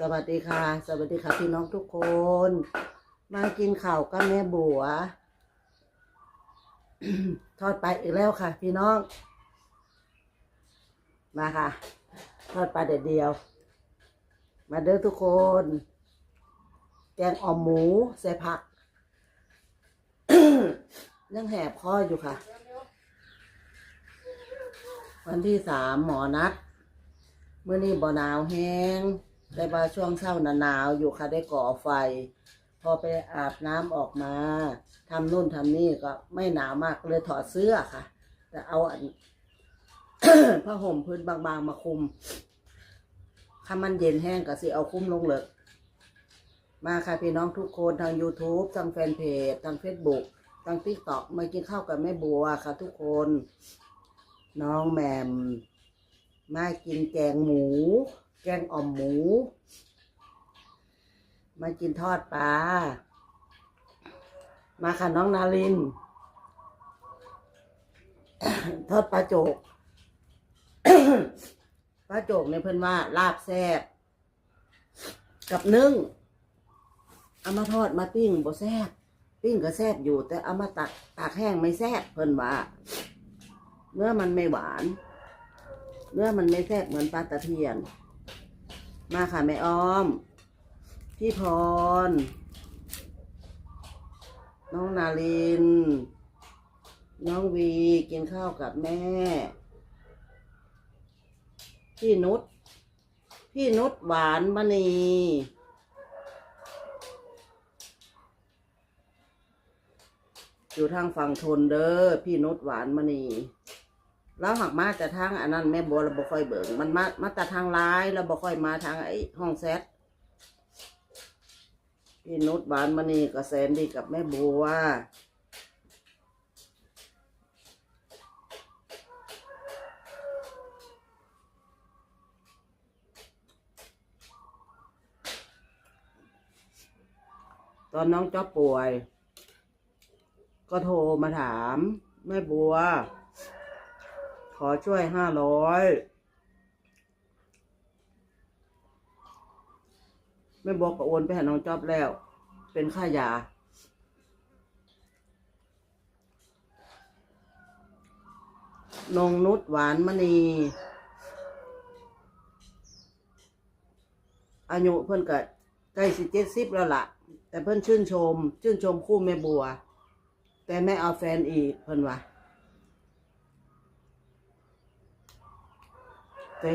สวัสดีค่ะ สวัสดีค่ะพี่น้องทุกคน มากินข้าวกับแม่บัว ทอดปลาอีกแล้วค่ะ พี่น้อง มาค่ะ ทอดปลาเด็ดเดียว มาเด้อทุกคน แกงอ่อมหมูใส่ผักยังแหบคออยู่ค่ะ วันที่สามหมอนัดเมื่อนี้บ่หนาวแห้ง ได้มาช่วงเช้าน่ะหนาวอยู่ค่ะได้ก่อไฟ พอไปอาบน้ำออกมาทำนู่นทำนี่ก็ไม่หนาวมากเลยถอดเสื้อค่ะ แต่เอาอัน ผ้าห่มพื้นบางๆมาคุมถ้ามันเย็นแห้งก็สิเอาคุ้มลงเลยมาค่ะพี่น้องทุกคนทาง YouTube ทางแฟนเพจทาง Facebook ทาง TikTok มากินข้าวกับแม่บัวค่ะ ทุกคน น้องแหมมมากินแกงหมู แกงอ่อมหมู มากินทอดปลา มาค่ะน้องนาริน ทอดปลาโจก ปลาโจกเนี่ยเพื่อนว่าลาบแซ่บกับนึ่ง เอามาทอดมาปิ้งบ่แซ่บปิ้งก็แซ่บอยู่ แต่เอามาตักตากแห้งไม่แซ่บเพื่อนว่าเนื้อมันไม่หวาน เนื้อมันไม่แซ่บเหมือนปลาตะเพียน มาค่ะแม่อ้อม พี่พร น้องนาลิน น้องวีกินข้าวกับแม่ พี่นุช พี่นุชหวานมณีอยู่ทางฝั่งทนเด้อพี่นุชหวานมณี แล้วหักมาแต่ทางอันนั้นแม่บัวเราบ่ค่อยเบิ่งมันมามาแต่ทางร้ายเราบ่ค่อยมาทางไอ้ห้องแซดพี่นุชบานมณีกับแสนดีกับแม่บัวตอนน้องจ๊อบป่วย ก็โทรมาถาม แม่บัว ขอช่วยห้าร้อยแม่บอกก็โอนไปหาน้องจอบแล้ว เป็นค่ายา นงนุชหวานมณี อายุเพิ่อนก็ใกล้สิเจ็ดสิบแล้วล่ะ แต่เพิ่อนชื่นชม ชื่นชมคู่แม่บัว แต่ไม่เอาแฟนอีกเพิ่อนว่า แต่